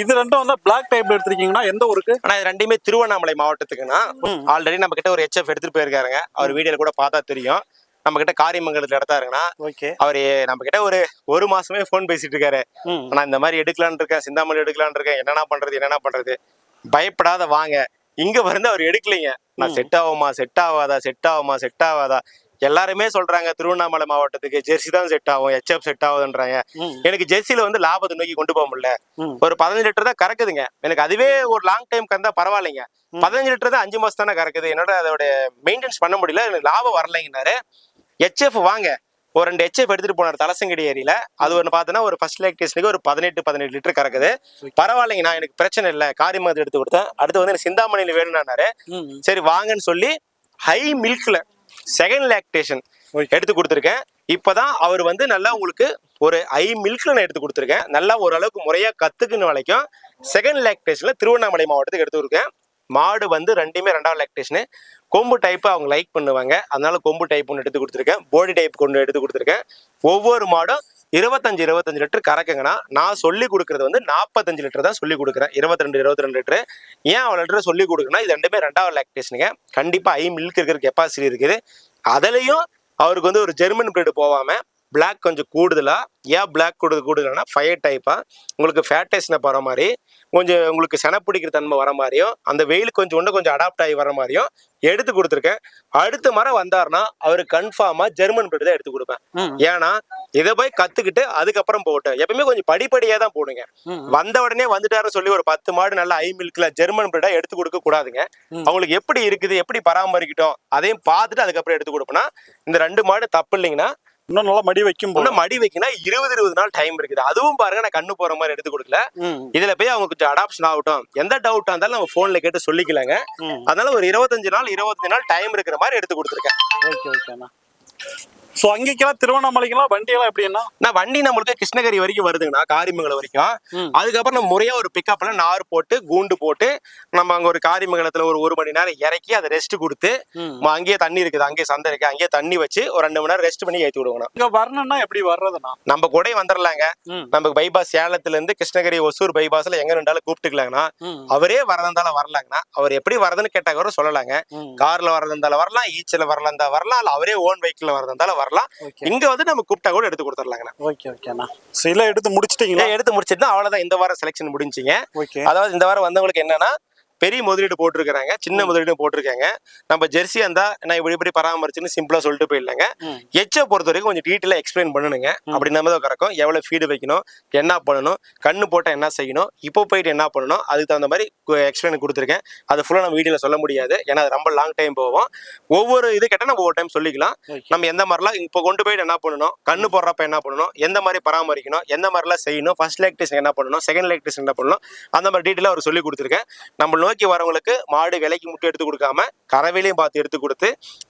இது ரெண்டும் வந்து பிளாக் டைப்ல எடுத்திருக்கீங்கன்னா எந்த ஊருக்கு? ஆனா இது ரெண்டுமே திருவண்ணாமலை மாவட்டத்துக்குன்னா ஆல்ரெடி நம்ம கிட்ட ஒரு எச்எஃப் எடுத்துட்டு போயிருக்காருங்க. அவர் வீடியோல கூட பார்த்தா தெரியும். நம்ம கிட்ட காரியமங்கலத்துல இடத்தாருங்கன்னா ஓகே. அவர் நம்ம கிட்ட ஒரு ஒரு மாசமே போன் பேசிட்டு இருக்காரு. ஆனா இந்த மாதிரி எடுக்கலான் இருக்கேன். சிந்தாமணி எடுக்கலான் இருக்கேன். என்னென்ன பண்றது என்னென்ன பண்றது? பயப்படாத வாங்க. இங்க வந்து அவர் எடுக்கலைங்க. நான் செட் ஆகுமா செட் ஆகாதா செட் ஆகுமா செட் ஆகாதா? எல்லாருமே சொல்றாங்க திருவண்ணாமலை மாவட்டத்துக்கு ஜெர்சி தான் செட் ஆகும் ஹெச்எஃப் செட் ஆகுதுன்றாங்க. எனக்கு ஜெர்சில வந்து லாபத்தை நோக்கி கொண்டு போக முடியல. ஒரு பதினஞ்சு லிட்டர் தான் கறக்குதுங்க. எனக்கு அதுவே ஒரு லாங் டைம் கறந்தா பரவாயில்லைங்க. பதினஞ்சு லிட்டர் தான் அஞ்சு மாசம் தானே கறக்குது. என்னோட அதோட மெயின்டைன்ஸ் பண்ண முடியல. எனக்கு லாபம் வரலைங்கனாரு. ஹெச்எஃப் வாங்க. ஒரு ரெண்டு ஹெச்எஃப் எடுத்துட்டு போனார் தலசங்கடி ஏரியில. அது ஒன்று பார்த்தோன்னா ஒரு ஃபர்ஸ்ட் லேக்டேஷனுக்கு ஒரு பதினெட்டு பதினெட்டு லிட்டர் கறக்குது. பரவாயில்லைங்க நான் எனக்கு பிரச்சனை இல்லை. காரியமாக எடுத்து கொடுத்தேன். அடுத்து வந்து எனக்கு சிந்தாமணியில் வேணும்னாரு. சரி வாங்கன்னு சொல்லி ஹை மில்க்ல செகண்ட் லாக்டேஷன். எடுத்து கொடுத்துருக்கேன். இப்பதான் அவர் வந்து நல்லா உங்களுக்கு ஒரு ஐ மில்க்ல நான் எடுத்து கொடுத்துருக்கேன். நல்லா ஓரளவுக்கு முறையா கத்துக்குன்னு வரைக்கும் செகண்ட் லாக்டேஷன்ல திருவண்ணாமலை மாவட்டத்துக்கு எடுத்து கொடுக்கேன். மாடு வந்து ரெண்டுமே ரெண்டாவது லாக்டேஷனு கொம்பு டைப் அவங்க லைக் பண்ணுவாங்க. அதனால கொம்பு டைப் ஒன்று எடுத்து கொடுத்துருக்கேன். பாடி டைப் கொண்டு எடுத்து கொடுத்துருக்கேன். ஒவ்வொரு மாடும் இருபத்தஞ்சு இருபத்தஞ்சு லிட்டர் கறக்குங்கன்னா நான் சொல்லி கொடுக்கறது வந்து நாற்பத்தஞ்சு லிட்டர் தான் சொல்லி கொடுக்குறேன். இருபத்தி ரெண்டு இருபத்தி ரெண்டு லிட்டர். ஏன் அவ்வளோ லிட்டர் சொல்லி கொடுக்குறேன்னா இது ரெண்டுமே ரெண்டாவது லாக்டேஷனுங்க கண்டிப்பா ஐ மில்க் இருக்கிற கெப்பாசிட்டி இருக்குது. அதுலயும் அவருக்கு வந்து ஒரு ஜெர்மன் பிரீடு போகாம பிளாக் கொஞ்சம் கூடுதலா ஏன் பிளாக் கூடுதல் கூடுதல்னா ஃபயர் டைப்பா உங்களுக்கு ஃபேட்டேஷனை வர மாதிரி கொஞ்சம் உங்களுக்கு சென பிடிக்கிற தன்மை வர மாதிரியும் அந்த வெயில் கொஞ்சம் இன்னும் கொஞ்சம் அடாப்ட் ஆகி வர மாதிரியும் எடுத்து கொடுத்துருக்கேன். அடுத்த மரம் வந்தாருன்னா அவரு கன்ஃபார்மா ஜெர்மன் பிரீடு தான் எடுத்து கொடுப்பேன். ஏன்னா இதை போய் கத்துக்கிட்டு அதுக்கப்புறம் போகட்டும் எப்பவுமே கொஞ்சம் படிப்படியா தான் போடுங்க. வந்த உடனே வந்துட்டாருன்னு சொல்லி ஒரு பத்து மாடு நல்ல ஐ மில்க்ல ஜெர்மன் பிரீடா எடுத்து கொடுக்க கூடாதுங்க. அவங்களுக்கு எப்படி இருக்குது எப்படி பராமரிக்கட்டும் அதையும் பார்த்துட்டு அதுக்கப்புறம் எடுத்து கொடுப்போம்னா இந்த ரெண்டு மாடு தப்பு இல்லைங்கன்னா இன்னும் நல்லா மடி வைக்கும் போது இன்னும் மடி வைக்கணும் இருபது இருபது நாள் டைம் இருக்குது. அதுவும் பாருங்க நான் கண்ணு போற மாதிரி எடுத்து கொடுக்கல. இதுல போய் அவங்க கொஞ்சம் அடாப்ஷன் ஆகட்டும். எந்த டவுட்டா இருந்தாலும் நம்ம போன்ல கேட்டு சொல்லிக்கலாங்க. அதனால ஒரு இருபத்தஞ்சு நாள் இருபத்தஞ்சு நாள் டைம் இருக்கிற மாதிரி எடுத்து கொடுத்துருக்கேன். ஓகே ஓகேண்ணா ஸோ அங்கேக்கெல்லாம் திருவண்ணாமலைக்கெல்லாம் வண்டியெல்லாம் எப்படின்னா நான் வண்டி நம்மளுக்கு கிருஷ்ணகிரி வரைக்கும் வருதுங்கண்ணா காரிமங்கலம் வரைக்கும். அதுக்கப்புறம் நம்ம முறையா ஒரு பிக்கப்ல நார் போட்டு கூண்டு போட்டு நம்ம அங்க ஒரு காரிமங்கலத்துல ஒரு ஒரு மணி நேரம் இறக்கி அதை ரெஸ்ட் கொடுத்து அங்கேயே தண்ணி இருக்குது அங்கேயே சந்தை இருக்கு அங்கேயே தண்ணி வச்சு ஒரு ரெண்டு மணி நேரம் ரெஸ்ட் பண்ணி ஏற்றி விடுவோம் இங்க வரணும்னா எப்படி வர்றதுண்ணா? நம்ம கூட வந்துடலாங்க நமக்கு பைபாஸ் சேலத்துல இருந்து கிருஷ்ணகிரி ஒசூர் பைபாஸ்ல எங்க ரெண்டாலும் கூப்பிட்டுக்கலாங்கண்ணா. அவரே வரதாந்தாலும் வரலாங்கண்ணா. அவர் எப்படி வரதுன்னு கேட்டா கூட சொல்லலாங்க. கார்ல வரதாந்தாலும் வரலாம் ஈச்சில் வரலாம் வரலாம் அவரே ஓன் வெஹிக்கிள் வரதாந்தாலும் வரலாம். ஓகே. இங்க வந்து நம்ம கூப்பிட்டா கூட எடுத்து கொடுத்துடலாங்கண்ணா ஓகே ஓகேண்ணா சில எடுத்து முடிச்சிட்டீங்களா? எடுத்து முடிச்சிட்டு அவ்வளவுதான். இந்த வாரம் செலெக்ஷன் முடிஞ்சுங்க. அதாவது இந்த வாரம் வந்தவங்களுக்கு என்னன்னா பெரிய முதலீடு போட்டிருக்கிறாங்க சின்ன முதலீடு போட்டிருக்காங்க. நம்ம ஜெர்சி இருந்தா நான் இப்படி இப்படி பராமரிச்சுன்னு சிம்பிளா சொல்லிட்டு போயிடலாங்க. எச்சை பொறுத்த வரைக்கும் கொஞ்சம் டீட்டெயிலாக எக்ஸ்பிளைன் பண்ணணுங்க அப்படி நம்ம தான் கறக்கும். எவ்வளோ ஃபீடு வைக்கணும் என்ன பண்ணணும் கண்ணு போட்டால் என்ன செய்யணும் இப்போ போயிட்டு என்ன பண்ணணும் அதுக்கு தகுந்த மாதிரி எக்ஸ்பிளைன் கொடுத்துருக்கேன். அது ஃபுல்லாக நம்ம வீடியோவில் சொல்ல முடியாது. ஏன்னா அது ரொம்ப லாங் டைம் போகும். ஒவ்வொரு இது கேட்டால் நம்ம ஒவ்வொரு டைம் சொல்லிக்கலாம். நம்ம எந்த மாதிரிலாம் இப்போ கொண்டு போயிட்டு என்ன பண்ணணும் கண்ணு போடுறப்ப என்ன பண்ணணும் எந்த மாதிரி பராமரிக்கணும் எந்த மாதிரிலாம் செய்யணும் ஃபர்ஸ்ட் லேக்டேஷன் என்ன பண்ணணும் செகண்ட் லேக்டேஷன் என்ன பண்ணணும் அந்த மாதிரி டீட்டெயிலாக அவர் சொல்லி கொடுத்துருக்கேன். நம்ம நோக்கி வரவங்களுக்கு மாடு விலைக்கு மட்டும் எடுத்து கொடுக்காம கறவையிலையும் பார்த்து எடுத்து கொடுத்து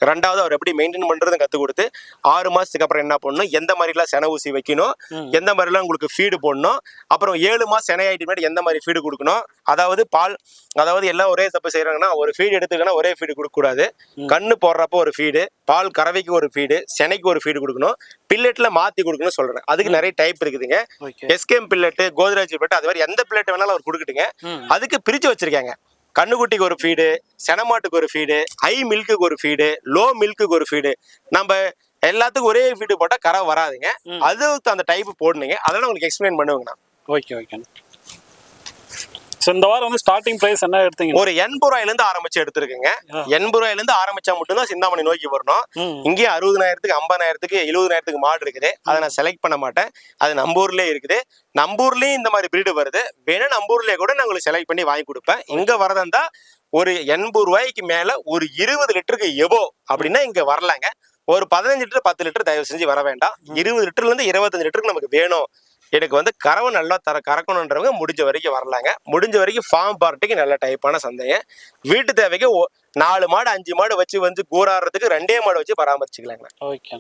ரெண்டாவது அவர் எப்படி மெயின்டைன் பண்ணுறதும் கற்றுக் கொடுத்து ஆறு மாதத்துக்கு அப்புறம் என்ன பண்ணணும்? எந்த மாதிரிலாம் சென ஊசி வைக்கணும்? எந்த மாதிரிலாம் உங்களுக்கு ஃபீடு போடணும்? அப்புறம் ஏழு மாதம் செனை ஆகிட்டு முன்னாடி எந்த மாதிரி ஃபீடு கொடுக்கணும்? அதாவது பால் அதாவது எல்லாம் ஒரே தப்பு செய்கிறாங்கன்னா ஒரு ஃபீடு எடுத்துக்கன்னா ஒரே ஃபீடு கொடுக்கக்கூடாது. கண்ணு போடுறப்போ ஒரு ஃபீடு பால் கறவைக்கு ஒரு ஃபீடு செனைக்கு ஒரு ஃபீடு கொடுக்கணும். பில்லெட்டில் மாற்றி கொடுக்கணும்னு சொல்கிறேன் அதுக்கு நிறைய டைப் இருக்குதுங்க. எஸ்கேம் பில்லெட்டு கோத்ரேஜ் பில்லெட் அது மாதிரி எந்த பில்லெட் வேணாலும் அவர் கொடுக்கட்டுங்க. அதுக்கு பிரித்து வச்சிருக்காங்க. கண்ணுக்குட்டிக்கு ஒரு ஃபீடு செனமாட்டுக்கு ஒரு ஃபீடு ஹை மில்க்குக்கு ஒரு ஃபீடு லோ மில்க்குக்கு ஒரு ஃபீடு நம்ம எல்லாத்துக்கும் ஒரே ஃபீடு போட்டால் கரை வராதுங்க. அதுக்கு அந்த டைப் போடணுங்க. அதெல்லாம் உங்களுக்கு எக்ஸ்பிளைன் பண்ணுவேங்கண்ணா. ஓகே ஓகேண்ணா ஸோ இந்த வாரம் வந்து ஸ்டார்டிங் ப்ரைஸ் என்ன எடுத்தீங்க? ஒரு எண்பது ரூபாயிலேருந்து ஆரம்பிச்சு எடுத்துருக்குங்க. எண்பது ரூபாயிலேருந்து ஆரம்பிச்சா மட்டும்தான் சிந்தாமணி நோக்கி வரணும். இங்கேயே அறுபதனாயிரத்துக்கு ஐம்பதாயிரத்துக்கு எழுபதாயிரத்துக்கு மாடு இருக்குது. அதை நான் செலக்ட் பண்ண மாட்டேன். அது நம்ம ஊர்லயே இருக்குது. நம்ம ஊர்லயும் இந்த மாதிரி பிரீடு வருது. வேணா நம்ம ஊர்லயே கூட நான் உங்களுக்கு செலக்ட் பண்ணி வாங்கி கொடுப்பேன். இங்க வரதா ஒரு எண்பது ரூபாய்க்கு மேல ஒரு இருபது லிட்டருக்கு எபோ அப்படின்னா இங்க வரலாங்க. ஒரு பதினஞ்சு லிட்டர் பத்து லிட்டர் தயவு செஞ்சு வர வேண்டாம். இருபது லிட்டர்ல இருந்து இருபத்தஞ்சு லிட்டருக்கு நமக்கு வேணும். எனக்கு வந்து கறவை நல்லா தர கறக்கணுன்றவங்க முடிஞ்ச வரைக்கும் வரலாங்க. முடிஞ்ச வரைக்கும் ஃபார்ம் பார்ட்டிக்கு நல்ல டைப்பான சந்தைங்க. வீட்டு தேவைக்கு நாலு மாடு அஞ்சு மாடு வச்சு வந்து கூறாடுறதுக்கு ரெண்டே மாடு வச்சு பராமரிச்சுக்கலாங்க. ஓகே